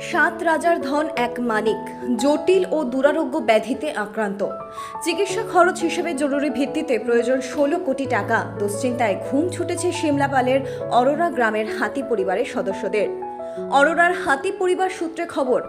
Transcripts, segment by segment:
সাত রাজার ধন এক মানিক, জটিল ও দুরারোগ্য ব্যাধিতে আক্রান্ত। চিকিৎসা খরচ হিসেবে জরুরি ভিত্তিতে প্রয়োজন ষোলো কোটি টাকা। দুশ্চিন্তায় ঘুম ছুটেছে সিমলাপালের অরোরা গ্রামের হাতি পরিবারের সদস্যদের। অরোরার হাতি পরিবার সূত্রে খবর,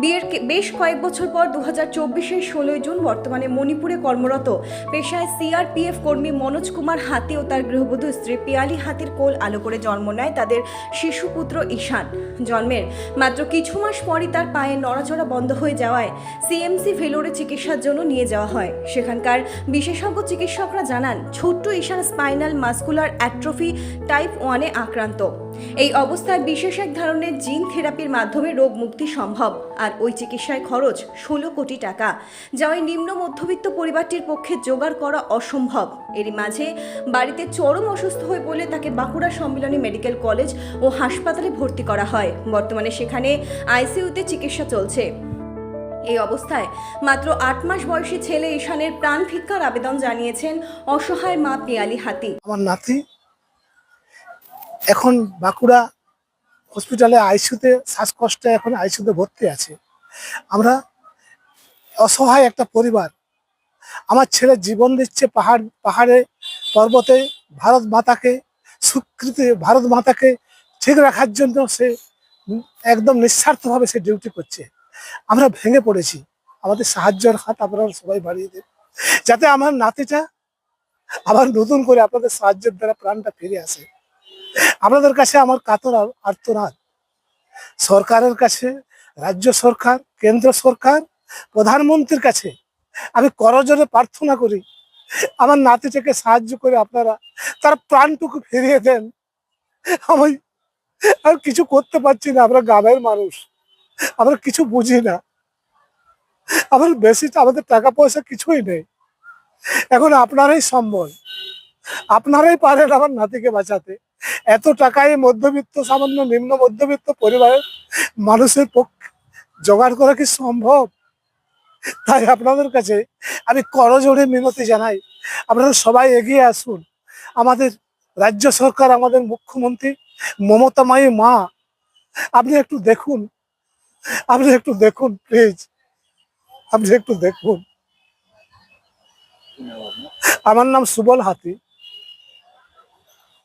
বিয়ের বেশ কয়েক বছর পর দু হাজার চব্বিশের ষোলোই জুন বর্তমানে মণিপুরে কর্মরত। পেশায় সিআরপিএফ কর্মী মনোজ কুমার হাতি ও তার গৃহবধূ স্ত্রী পিয়ালি হাতির কোল আলো করে জন্ম নেয় তাদের শিশুপুত্র ঈশান। জন্মের মাত্র কিছু মাস পরই তার পায়ে নড়াচড়া বন্ধ হয়ে যাওয়ায় সিএমসি ভেলোরে চিকিৎসার জন্য নিয়ে যাওয়া হয়। সেখানকার বিশেষজ্ঞ চিকিৎসকরা জানান, ছোট্ট Ishan spinal muscular atrophy type ওয়ানে আক্রান্ত। এই অবস্থায় বিশেষ এক ধরনের জিন থেরাপির মাধ্যমে রোগ মুক্তি সম্ভব। আর ওই চিকিৎসায় খরচ ষোলো কোটি টাকা, যা ওই নিম্ন মধ্যবিত্ত পরিবারটির পক্ষে জোগাড় করা অসম্ভব। এরই মাঝে বাড়িতে চরম অসুস্থ হয়ে পড়লে তাকে বাঁকুড়া সম্মিলনী মেডিকেল কলেজ ও হাসপাতালে ভর্তি করা হয়। বর্তমানে সেখানে আইসিইউতে চিকিৎসা চলছে। এই অবস্থায় মাত্র আট মাস বয়সী ছেলে ঈশানের প্রাণ ভিক্ষার আবেদন জানিয়েছেন অসহায় মা পিয়ালি হাতি। আমার নাতি এখন বাঁকুড়া হসপিটালে আইসিউতে শ্বাসকষ্টে এখন আইসিউতে ভর্তি আছে। আমরা অসহায় একটা পরিবার। আমার ছেলে জীবন দিচ্ছে পাহাড়, পাহাড়ে পর্বতে। ভারত মাতাকে স্বীকৃতি ভারত মাতাকে ঠিক রাখার জন্য সে একদম নিঃস্বার্থভাবে সে ডিউটি করছে। আমরা ভেঙে পড়েছি। আমাদের সাহায্যের হাত আপনারা সবাই বাড়িয়ে দেন। যাতে আমার নাতিটা আবার নতুন করে আপনাদের সাহায্যের দ্বারা প্রাণটা ফিরে আসে। আপনাদের কাছে আমার কাতর আর- আর্তনাদ। সরকারের কাছে, রাজ্য সরকার, কেন্দ্র সরকার, প্রধানমন্ত্রীর কাছে আমি করজোরে প্রার্থনা করি, আমার নাতিটাকে সাহায্য করে আপনারা তার প্রাণটুকু ফিরিয়ে দেন। আমি আর কিছু করতে পারছি না, আমরা গ্রামের মানুষ, আমরা কিছু বুঝি না। আমার বেশি আমাদের টাকা পয়সা কিছুই নেই। এখন আপনারাই সম্বল, আপনারাই পারেন আমার নাতিকে বাঁচাতে। এত টাকায় মধ্যবিত্ত, সামান্য নিম্ন মধ্যবিত্ত পরিবারের মানুষের পক্ষে জোগাড় করা কি সম্ভব? তাই আপনাদের কাছে আমি করজোড়ে মিনতি জানাই। আপনারা সবাই এগিয়ে আসুন। আমাদের রাজ্য সরকার, আমাদের মুখ্যমন্ত্রী মমতাময়ী মা, আপনি একটু দেখুন। আপনি একটু দেখুন, প্লিজ। আপনি একটু দেখুন। আমার নাম সুবল হাতি।